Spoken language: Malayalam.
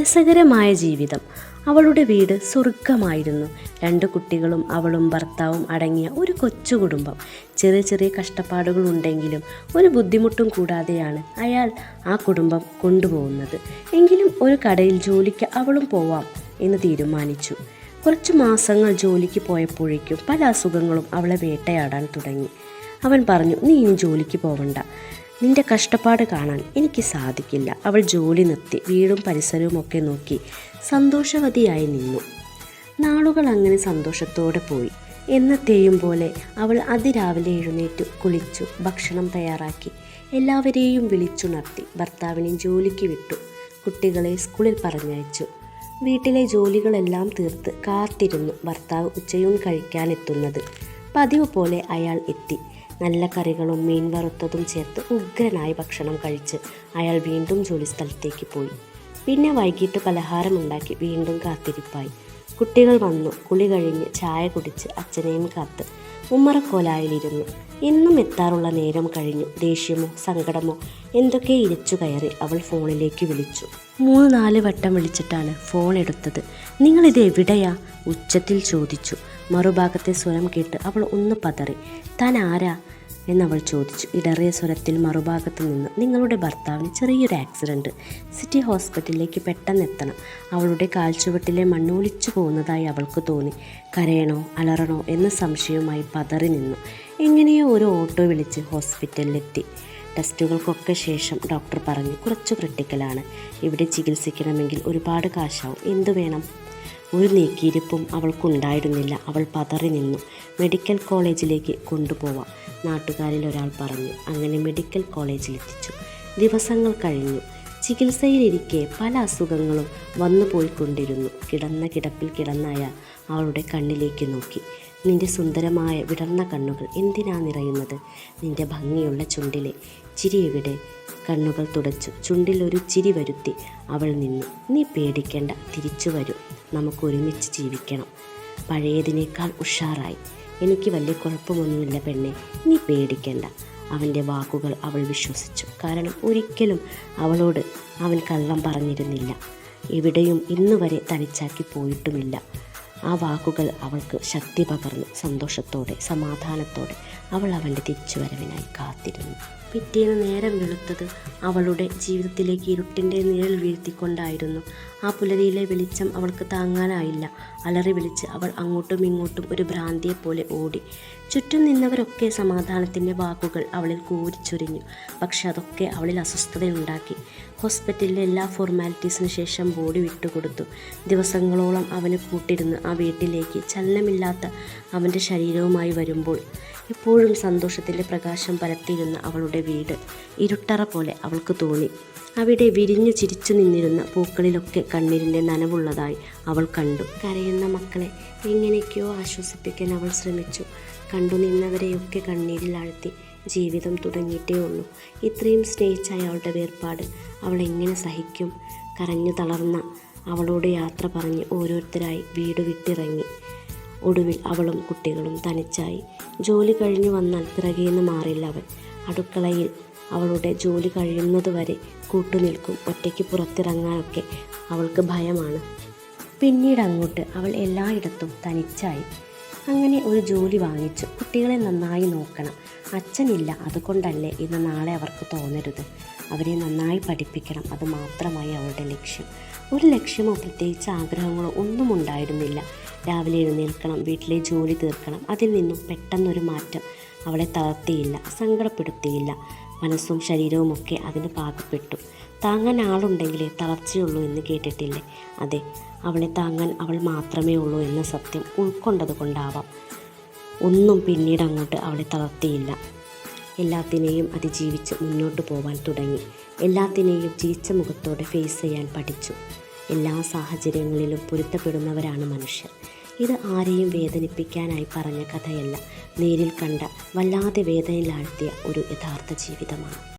രസകരമായ ജീവിതം. അവളുടെ വീട് സ്വർഗമായിരുന്നു രണ്ട് കുട്ടികളും അവളും ഭർത്താവും അടങ്ങിയ ഒരു കൊച്ചു കുടുംബം. ചെറിയ ചെറിയ കഷ്ടപ്പാടുകൾ ഉണ്ടെങ്കിലും ഒരു ബുദ്ധിമുട്ടും കൂടാതെയാണ് അയാൾ ആ കുടുംബം കൊണ്ടുപോകുന്നത്. എങ്കിലും ഒരു കടയിൽ ജോലിക്ക് അവളും പോവാം എന്ന് തീരുമാനിച്ചു. കുറച്ച് മാസങ്ങൾ ജോലിക്ക് പോയപ്പോഴേക്കും പല അസുഖങ്ങളും അവളെ വേട്ടയാടാൻ തുടങ്ങി. അവൻ പറഞ്ഞു നീ ഇനി ജോലിക്ക് പോവണ്ട. നിന്റെ കഷ്ടപ്പാട് കാണാൻ എനിക്ക് സാധിക്കില്ല. അവൾ ജോലി നിർത്തി വീടും പരിസരവും ഒക്കെ നോക്കി സന്തോഷവതിയായി നിന്നു. നാളുകൾ അങ്ങനെ സന്തോഷത്തോടെ പോയി. എന്നത്തെയും പോലെ അവൾ അതിരാവിലെ എഴുന്നേറ്റ് കുളിച്ചു ഭക്ഷണം തയ്യാറാക്കി എല്ലാവരെയും വിളിച്ചുണർത്തി ഭർത്താവിനെ ജോലിക്ക് വിട്ടു കുട്ടികളെ സ്കൂളിൽ പറഞ്ഞയച്ചു. വീട്ടിലെ ജോലികളെല്ലാം തീർത്ത് കാത്തിരുന്നു ഭർത്താവ് ഉച്ചയൂൺ കഴിക്കാനെത്തുന്നത്. പതിവ് പോലെ അയാൾ എത്തി. നല്ല കറികളും മീൻ വറുത്തതും ചേർത്ത് ഉഗ്രനായി ഭക്ഷണം കഴിച്ച് അയാൾ വീണ്ടും ജോലി സ്ഥലത്തേക്ക് പോയി. പിന്നെ വൈകിട്ട് പലഹാരമുണ്ടാക്കി വീണ്ടും കാത്തിരിപ്പായി. കുട്ടികൾ വന്നു കുളി കഴിഞ്ഞ് ചായ കുടിച്ച് അച്ഛനെയും കാത്ത് ഉമ്മറക്കോലായിലിരുന്നു. ഇന്നും എത്താറുള്ള നേരം കഴിഞ്ഞു. ദേഷ്യമോ സങ്കടമോ എന്തൊക്കെ ഇരച്ചു കയറി അവൾ ഫോണിലേക്ക് വിളിച്ചു. മൂന്ന് നാല് വട്ടം വിളിച്ചിട്ടാണ് ഫോൺ എടുത്തത്. നിങ്ങളിത് എവിടെയാ? ഉച്ചത്തിൽ ചോദിച്ചു. മറുഭാഗത്തെ സ്വരം കേട്ട് അവൾ ഒന്ന് പതറി. താൻ ആരാ? എന്നവൾ ചോദിച്ചു. ഇടറിയ സ്വരത്തിൽ മറുഭാഗത്ത് നിന്ന് നിങ്ങളുടെ ഭർത്താവിന് ചെറിയൊരു ആക്സിഡന്റ് സിറ്റി ഹോസ്പിറ്റലിലേക്ക് പെട്ടെന്ന് എത്തണം. അവളുടെ കാൽച്ചുവട്ടിലെ മണ്ണൊലിച്ചു പോകുന്നതായി അവൾക്ക് തോന്നി. കരയണോ അലറണോ എന്ന സംശയവുമായി പതറി നിന്നു. എങ്ങനെയോ ഒരു ഓട്ടോ വിളിച്ച് ഹോസ്പിറ്റലിലെത്തി. ടെസ്റ്റുകൾക്കൊക്കെ ശേഷം ഡോക്ടർ പറഞ്ഞു കുറച്ച് ക്രിട്ടിക്കലാണ്. ഇവിടെ ചികിത്സിക്കണമെങ്കിൽ ഒരുപാട് കാശാവും. എന്തു വേണം? ഒരു നീക്കിയിരിപ്പും അവൾക്കുണ്ടായിരുന്നില്ല. അവൾ പതറി നിന്നു. മെഡിക്കൽ കോളേജിലേക്ക് കൊണ്ടുപോവാം നാട്ടുകാരിൽ ഒരാൾ പറഞ്ഞു. അങ്ങനെ മെഡിക്കൽ കോളേജിൽ എത്തിച്ചു ദിവസങ്ങൾ കഴിഞ്ഞു. ചികിത്സയിലിരിക്കെ പല അസുഖങ്ങളും വന്നു പോയിക്കൊണ്ടിരുന്നു കിടന്ന കിടപ്പിൽ കിടന്നായ അവളുടെ കണ്ണിലേക്ക് നോക്കി. നിന്റെ സുന്ദരമായ വിടർന്ന കണ്ണുകൾ എന്തിനാ നിറയുന്നത്? നിന്റെ ഭംഗിയുള്ള ചുണ്ടിലെ ചിരി എവിടെ കണ്ണുകൾ തുടച്ചു. ചുണ്ടിൽ ഒരു ചിരി വരുത്തി അവൾ നിന്നു. നീ പേടിക്കേണ്ട തിരിച്ചു വരൂ. നമുക്ക് ഒരുമിച്ച് ജീവിക്കണം. പഴയതിനേക്കാൾ ഉഷാറായി. എനിക്ക് വലിയ കുഴപ്പമൊന്നുമില്ല പെണ്ണെ. നീ പേടിക്കേണ്ട. അവന്റെ വാക്കുകൾ അവൾ വിശ്വസിച്ചു. കാരണം ഒരിക്കലും അവളോട് അവൻ കള്ളം പറഞ്ഞിരുന്നില്ല. എവിടെയും ഇന്നുവരെ തനിച്ചാക്കി പോയിട്ടുമില്ല. ആ വാക്കുകൾ അവൾക്ക് ശക്തി പകർന്നു സന്തോഷത്തോടെ സമാധാനത്തോടെ അവൾ അവന്റെ തിരിച്ചുവരവിനായി കാത്തിരുന്നു. പിറ്റേന്ന് നേരം വെളുത്തത് അവളുടെ ജീവിതത്തിലേക്ക് ഇരുട്ടിന്റെ നിഴൽ വീഴ്ത്തിക്കൊണ്ടായിരുന്നു. ആ പുലരിയിലെ വെളിച്ചം അവൾക്ക് താങ്ങാനായില്ല. അലറി വിളിച്ച് അവൾ അങ്ങോട്ടും ഇങ്ങോട്ടും ഒരു ഭ്രാന്തിയെപ്പോലെ ഓടി. ചുറ്റും നിന്നവരൊക്കെ സമാധാനത്തിന്റെ വാക്കുകൾ അവളിൽ കൂരിച്ചൊരിഞ്ഞു. പക്ഷെ അതൊക്കെ അവളിൽ അസ്വസ്ഥതയുണ്ടാക്കി. ഹോസ്പിറ്റലിലെ എല്ലാ ഫോർമാലിറ്റീസിന് ശേഷം ബോഡി വിട്ടുകൊടുത്തു. ദിവസങ്ങളോളം അവന് കൂട്ടിരുന്ന് ആ വീട്ടിലേക്ക് ചലനമില്ലാത്ത അവന്റെ ശരീരവുമായി വരുമ്പോൾ എപ്പോഴും സന്തോഷത്തിന്റെ പ്രകാശം പരത്തിയിരുന്ന അവളുടെ വീട് ഇരുട്ടറ പോലെ അവൾക്ക് തോന്നി. അവിടെ വിരിഞ്ഞു ചിരിച്ചു നിന്നിരുന്ന പൂക്കളിലൊക്കെ കണ്ണീരിന്റെ നനവുള്ളതായി അവൾ കണ്ടു. കരയുന്ന മക്കളെ എങ്ങനെയൊക്കെയോ ആശ്വസിപ്പിക്കാൻ അവൾ ശ്രമിച്ചു. കണ്ടു നിന്നവരെയൊക്കെ കണ്ണീരിൽ ആഴ്ത്തി ജീവിതം തുടങ്ങിയിട്ടേ ഉള്ളൂ. ഇത്രയും സ്നേഹിച്ച അയാളുടെ വേർപാട് അവൾ എങ്ങനെ സഹിക്കും? കരഞ്ഞു തളർന്ന അവളോട് യാത്ര പറഞ്ഞ് ഓരോരുത്തരായി വീട് വിട്ടിറങ്ങി. ഒടുവിൽ അവളും കുട്ടികളും തനിച്ചായി. ജോലി കഴിഞ്ഞു വന്നാൽ പിറകേന്ന് മാറില്ല അവൻ അടുക്കളയിൽ അവളുടെ ജോലി കഴിയുന്നതുവരെ കൂട്ടുനിൽക്കും. ഒറ്റയ്ക്ക് പുറത്തിറങ്ങാനൊക്കെ അവൾക്ക് ഭയമാണ്. പിന്നീട് അങ്ങോട്ട് അവൾ എല്ലായിടത്തും തനിച്ചായി. അങ്ങനെ ഒരു ജോലി വാങ്ങിച്ചു. കുട്ടികളെ നന്നായി നോക്കണം. അച്ഛനില്ല അതുകൊണ്ടല്ലേ ഇന്ന് നാളെ അവർക്ക് തോന്നരുത്. അവരെ നന്നായി പഠിപ്പിക്കണം അത് മാത്രമായി അവളുടെ ലക്ഷ്യം. ഒരു ലക്ഷ്യമോ പ്രത്യേകിച്ച് ആഗ്രഹങ്ങളോ ഒന്നും ഉണ്ടായിരുന്നില്ല. രാവിലെ എഴുന്നേൽക്കണം വീട്ടിലെ ജോലി തീർക്കണം അതിൽ നിന്നും പെട്ടെന്നൊരു മാറ്റം. അവളെ തളർത്തിയില്ല സങ്കടപ്പെടുത്തിയില്ല. മനസ്സും ശരീരവും ഒക്കെ അതിന് പാകപ്പെട്ടു. താങ്ങാൻ ആളുണ്ടെങ്കിലേ തളർച്ചയുള്ളൂ എന്ന് കേട്ടിട്ടില്ലേ? അതെ അവളെ താങ്ങാൻ അവൾ മാത്രമേ ഉള്ളൂ എന്ന സത്യം ഉൾക്കൊണ്ടത് കൊണ്ടാവാം ഒന്നും പിന്നീട് അങ്ങോട്ട് അവളെ തളർത്തിയില്ല. എല്ലാത്തിനെയും അതിജീവിച്ച് മുന്നോട്ട് പോവാൻ തുടങ്ങി. എല്ലാത്തിനെയും ചിരിച്ച മുഖത്തോടെ ഫേസ് ചെയ്യാൻ പഠിച്ചു. എല്ലാ സാഹചര്യങ്ങളിലും പൊരുത്തപ്പെടുന്നവരാണ് മനുഷ്യർ. ഇത് ആരെയും വേദനിപ്പിക്കാനായി പറഞ്ഞ കഥയല്ല. നേരിൽ കണ്ട വല്ലാതെ വേദനയിലാഴ്ത്തിയ ഒരു യഥാർത്ഥ ജീവിതമാണ്.